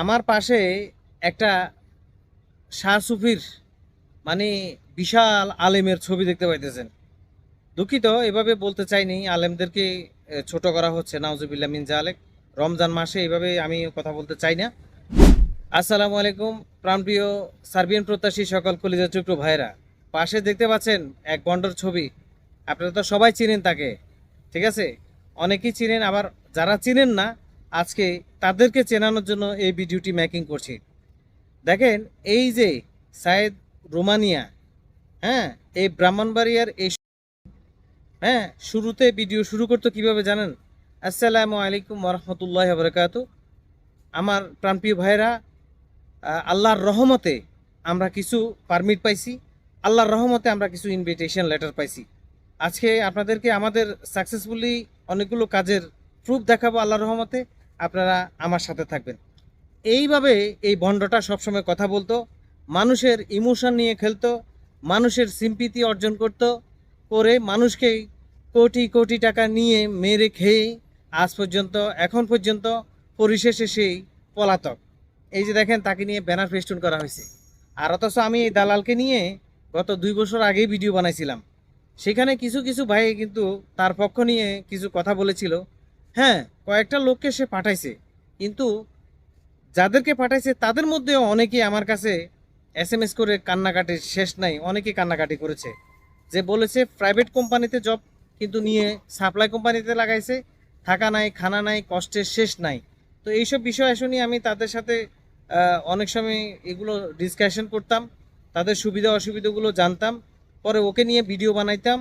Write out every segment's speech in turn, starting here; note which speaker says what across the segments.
Speaker 1: আমার পাশে একটা শাহ সুফির মানে বিশাল আলেমের ছবি দেখতে পাইতেছেন। দুঃখিত, এভাবে বলতে চাইনি, আলেমদেরকে ছোট করা হচ্ছে নাউজুবিল্লা মিন জালেক। রমজান মাসে এভাবে আমি কথা বলতে চাই না। আসসালামু আলাইকুম, প্রাণপ্রিয় সার্বিয়ান প্রত্যাশী সকল কলিজা চুক্র ভাইরা পাশে দেখতে পাচ্ছেন এক বন্ডর ছবি। আপনারা তো সবাই চিনেন তাকে, ঠিক আছে? অনেকেই চিনেন, আবার যারা চিনেন না আজকে তাদেরকে চেনানোর জন্য এই ভিডিওটি মেকিং করছি। দেখেন, এই যে সায়েদ রোমানিয়া হ্যাঁ এই ব্রাহ্মণবাড়িয়ার এই হ্যাঁ শুরুতে ভিডিও শুরু করতো কীভাবে জানেন? আসসালামু আলাইকুম রহমতুল্লাহ বরকাত আমার প্রাণপ্রিয় ভাইরা আল্লাহর রহমতে আমরা কিছু পারমিট পাইছি। আল্লাহর রহমতে আমরা কিছু ইনভিটেশন লেটার পাইছি। আজকে আপনাদেরকে আমাদের সাকসেসফুলি অনেকগুলো কাজের প্রুফ দেখাবো আল্লাহর রহমতে। আপনারা আমার সাথে থাকবেন। এইভাবে এই ভণ্ডটা সবসময় কথা বলতো, মানুষের ইমোশন নিয়ে খেলতো, মানুষের সিম্পিতি অর্জন করত, করে মানুষকে কোটি কোটি টাকা নিয়ে মেরে খেয়ে আজ পর্যন্ত, এখন পর্যন্ত পরিশেষে সেই পলাতক। এই যে দেখেন তাকে নিয়ে ব্যানার ফেস্টুন করা হয়েছে। আর অথচ আমি এই দালালকে নিয়ে গত দুই বছর আগেই ভিডিও বানাইছিলাম। সেখানে কিছু কিছু ভাই কিন্তু তার পক্ষ নিয়ে কিছু কথা বলেছিল। হ্যাঁ কয়েকটা লোককে সে পাঠাইছে। কিন্তু যাদেরকে পাঠাইছে, তাদের মধ্যেও অনেকেই আমার কাছে এস এম এস করে কান্নাকাটির শেষ নাই, অনেকেই কান্নাকাটি করেছে। যে বলেছে প্রাইভেট কোম্পানিতে জব কিন্তু নিয়ে সাপ্লাই কোম্পানিতে লাগাইছে, থাকা নাই, খানা নাই, কষ্টের শেষ নাই। তো এইসব বিষয় শুনি আমি তাদের সাথে অনেক সময় এগুলো ডিসকাশন করতাম, তাদের সুবিধা অসুবিধাগুলো জানতাম, পরে ওকে নিয়ে ভিডিও বানাইতাম।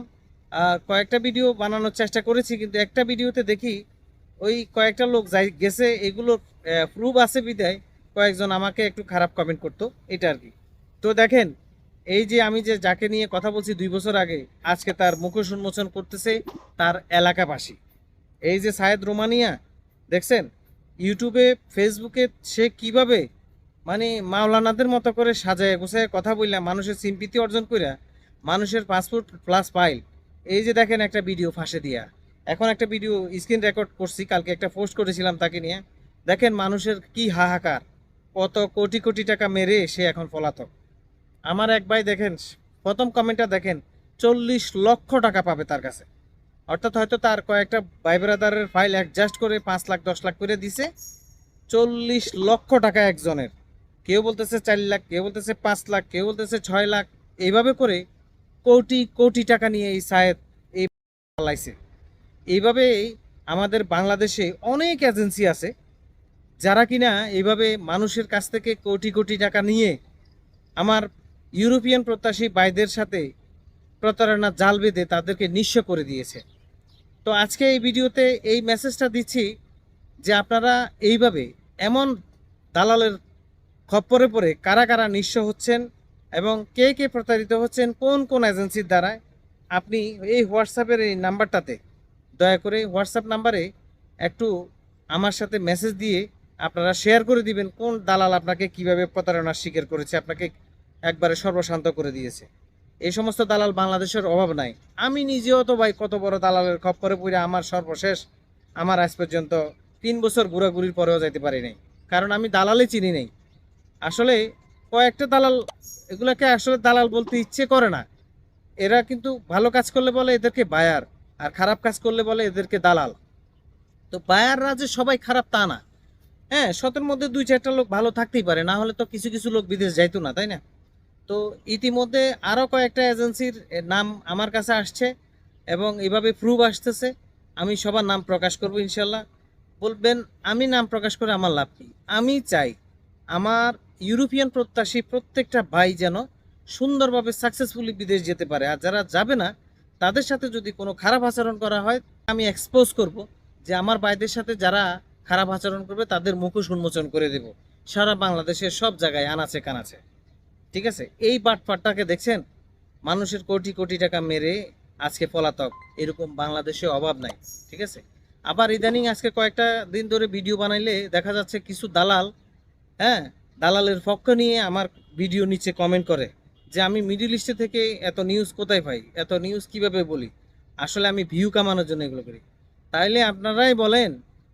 Speaker 1: কয়েকটা ভিডিও বানানোর চেষ্টা করেছি, কিন্তু একটা ভিডিওতে দেখি ওই কয়েকটা লোক যাই গেছে এগুলো প্রুফ আছে বিদায় কয়েকজন আমাকে একটু খারাপ কমেন্ট করতো, এটা আর কি। তো দেখেন, এই যে আমি যে যাকে নিয়ে কথা বলছি দুই বছর আগে, আজকে তার মুখোশ উন্মোচন করতেছে তার এলাকাবাসী। এই যে সায়েদ রোমানিয়া, দেখছেন? ইউটিউবে, ফেসবুকে সে কীভাবে মানে মাওলানাদের মতো করে সাজায় গোছায় কথা বললাম মানুষের সিম্পিতি অর্জন করিয়া মানুষের পাসপোর্ট প্লাস ফাইল এই যে দেখেন একটা ভিডিও ফাঁসে দিয়া। এখন একটা ভিডিও স্ক্রিন রেকর্ড করছি, কালকে একটা পোস্ট করেছিলাম তাকে নিয়ে। দেখেন মানুষের কি হাহাকার। কত কোটি কোটি টাকা মেরে সে এখন পলাতক। আমার এক ভাই দেখেন, প্রথম কমেন্টটা দেখেন, চল্লিশ লক্ষ টাকা পাবে তার কাছে। অর্থাৎ হয়তো তার কয়েকটা ভাই ব্রাদারের ফাইল অ্যাডজাস্ট করে পাঁচ লাখ, দশ লাখ করে দিছে। চল্লিশ লক্ষ টাকা একজনের। কেউ বলতেছে চার লাখ, কেউ বলতেছে পাঁচ লাখ, কেউ বলতেছে ছয় লাখ। এইভাবে করে কোটি কোটি টাকা নিয়ে এই সায়েদ এই চালাইছে এইভাবে আমাদের বাংলাদেশে অনেক এজেন্সি আছে যারা কিনা এইভাবে মানুষের কাছ থেকে কোটি কোটি টাকা নিয়ে আমার ইউরোপিয়ান প্রত্যাশী বাইদের সাথে প্রতারণা জাল বেঁধে তাদেরকে নিঃস্ব করে দিয়েছে। তো আজকে এই ভিডিওতে এই মেসেজটা দিচ্ছি যে আপনারা এইভাবে এমন দালালের খপ্পরে পড়ে কারা কারা নিঃস্ব হচ্ছেন এবং কে কে প্রতারিত হচ্ছেন, কোন কোন এজেন্সির দ্বারা আপনি এই হোয়াটসঅ্যাপের এই নাম্বারটাতে দয়া করে হোয়াটসঅ্যাপ নাম্বারে একটু আমার সাথে মেসেজ দিয়ে আপনারা শেয়ার করে দিবেন কোন দালাল আপনাকে কীভাবে প্রতারণার শিকার করেছে, আপনাকে একবারে সর্বশান্ত করে দিয়েছে। এই সমস্ত দালাল বাংলাদেশের অভাব নাই। আমি নিজেও তো ভাই কত বড় দালালের খপ্পরে পড়ে আমার সর্বশেষ আমার আজ পর্যন্ত তিন বছর ঘোরাঘুরির পরেও যাইতে পারি নাই। কারণ আমি দালালে চিনি নেই। আসলে কয়েকটা দালাল, এগুলোকে আসলে দালাল বলতে ইচ্ছে করে না। এরা কিন্তু ভালো কাজ করলে বলে এদেরকে বায়ার। আর খারাপ কাজ করলে বলে এদেরকে দালাল। তো বায়াররা যে সবাই খারাপ তা না। হ্যাঁ শতের মধ্যে দুই চারটা লোক ভালো থাকতেই পারে, না হলে তো কিছু কিছু লোক বিদেশ যাইতো না, তাই না? তো ইতিমধ্যে আরও কয়েকটা এজেন্সির নাম আমার কাছে আসছে এবং এভাবে প্রুফ আসতেছে। আমি সবার নাম প্রকাশ করব ইনশাল্লাহ। বলবেন, আমি নাম প্রকাশ করে আমার লাভ কি? আমি চাই আমার ইউরোপিয়ান প্রত্যাশী প্রত্যেকটা ভাই যেন সুন্দরভাবে সাকসেসফুলি বিদেশ যেতে পারে। আর যারা যাবে না তাদের সাথে যদি কোনো খারাপ আচরণ করা হয়, আমি এক্সপোজ করব যে আমার ভাইদের সাথে যারা খারাপ আচরণ করবে, তাদের মুখোশ উন্মোচন করে দেব। সারা বাংলাদেশের সব জায়গায় আনাচে কানাচে। ঠিক আছে? এই বাটপাটটাকে দেখছেন? মানুষের কোটি কোটি টাকা মেরে আজকে পলাতক। এরকম বাংলাদেশে অভাব নাই। ঠিক আছে? আবার ইদানিং আজকে কয়েকটা দিন ধরে ভিডিও বানাইলে দেখা যাচ্ছে কিছু দালাল হ্যাঁ? দালালের পক্ষ নিয়ে আমার ভিডিও নিচে কমেন্ট করে। যে আমি মিডিল ইস্টে থেকে এত নিউজ কোথায় পাই? এত নিউজ কীভাবে বলি? আসলে আমি ভিউ কামানোর জন্য এগুলো করি। তাইলে আপনারাই বলেন,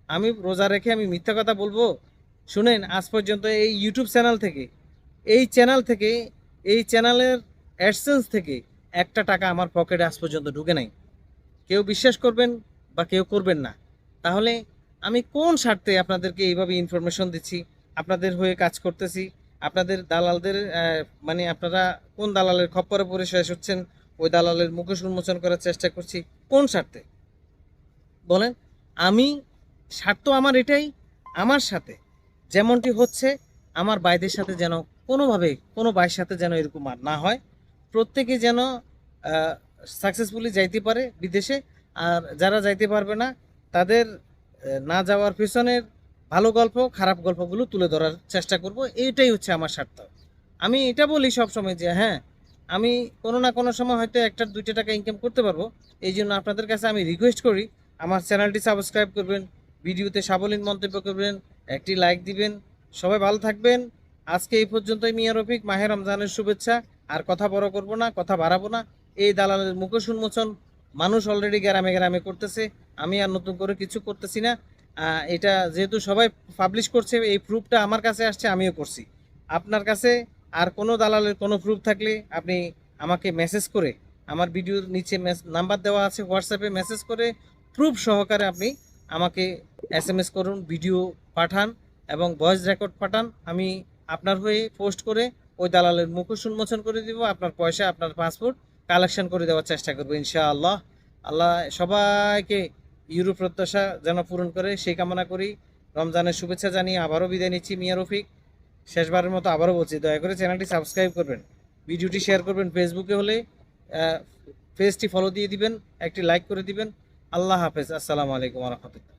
Speaker 1: আমি রোজা রেখে আমি মিথ্যা কথা বলব? শুনেন, আজ পর্যন্ত এই ইউটিউব চ্যানেল থেকে, এই চ্যানেল থেকে, এই চ্যানেলের অ্যাডসেন্স থেকে একটা টাকা আমার পকেটে আজ পর্যন্ত ঢুকে নাই। কেউ বিশ্বাস করবেন বা কেউ করবেন না। তাহলে আমি কোন স্বার্থে আপনাদেরকে এইভাবে ইনফরমেশন দিচ্ছি? আপনাদের হয়ে কাজ করতেছি? আপনাদের দালালদের মানে আপনারা কোন দালালের খপ্পরে পরে শেষ হচ্ছেন, ওই দালালের মুখোশ উন্মোচন করার চেষ্টা করছি, কোন স্বার্থে? বলেন, আমি স্বার্থ আমার এটাই, আমার সাথে যেমনটি হচ্ছে, আমার ভাইদের সাথে যেন কোনোভাবে, কোনো ভাইয়ের সাথে যেন এরকম আর না হয়, প্রত্যেকে যেন সাকসেসফুলি যাইতে পারে বিদেশে, আর যারা যাইতে পারবে না, তাদের না যাওয়ার পেছনের ভালো গল্প, খারাপ গল্পগুলো তুলে ধরার চেষ্টা করব। এইটাই হচ্ছে আমার স্বার্থ। আমি এটা বলি সবসময় যে হ্যাঁ আমি কোনো না কোনো সময় হয়তো একটা দুইটা টাকা ইনকাম করতে পারব। এই জন্য আপনাদের কাছে আমি রিকোয়েস্ট করি, আমার চ্যানেলটি সাবস্ক্রাইব করবেন, ভিডিওতে সাবলীন মন্তব্য করবেন, একটি লাইক দিবেন। সবাই ভালো থাকবেন। আজকে এই পর্যন্তই মিয়া রফিক মাহের রমজানের শুভেচ্ছা। আর কথা বড় করব না, কথা বাড়াবো না। এই দালালের মুখোশ উন্মোচন মানুষ অলরেডি গ্রামে গ্রামে করতেছে। আমি আর নতুন করে কিছু করতেছি না। এটা যেহেতু সবাই পাবলিশ করছে, এই প্রুফটা আমার কাছে আসছে, আমিও করছি। আপনার কাছে আর কোনো দালালের কোনো প্রুফ থাকলে আপনি আমাকে মেসেজ করে, আমার ভিডিওর নিচে নাম্বার দেওয়া আছে হোয়াটসঅ্যাপে মেসেজ করে প্রুফ সহকারে আপনি আমাকে এস এম এস করুন ভিডিও পাঠান এবং ভয়েস রেকর্ড পাঠান। আমি আপনার হয়ে পোস্ট করে ওই দালালের মুখোশ উন্মোচন করে দিব, আপনার পয়সা, আপনার পাসপোর্ট কালেকশন করে দেওয়ার চেষ্টা করব, ইনশাআল্লাহ। আল্লাহ সবাইকে ইউরোপ প্রত্যাশা যেন পূরণ করে, সেই কামনা করি। রমজানের শুভেচ্ছা জানিয়ে আবারও বিদায় নিচ্ছি মিয়া রফিক। শেষবারের মতো আবারও বলছি, দয়া করে চ্যানেলটি সাবস্ক্রাইব করবেন। ভিডিওটি শেয়ার করবেন ফেসবুকে হলে পেজটি ফলো দিয়ে দিবেন, একটি লাইক করে দিবেন। আল্লাহ হাফেজ। আসসালামু আলাইকুম রহমতুল্লাহ।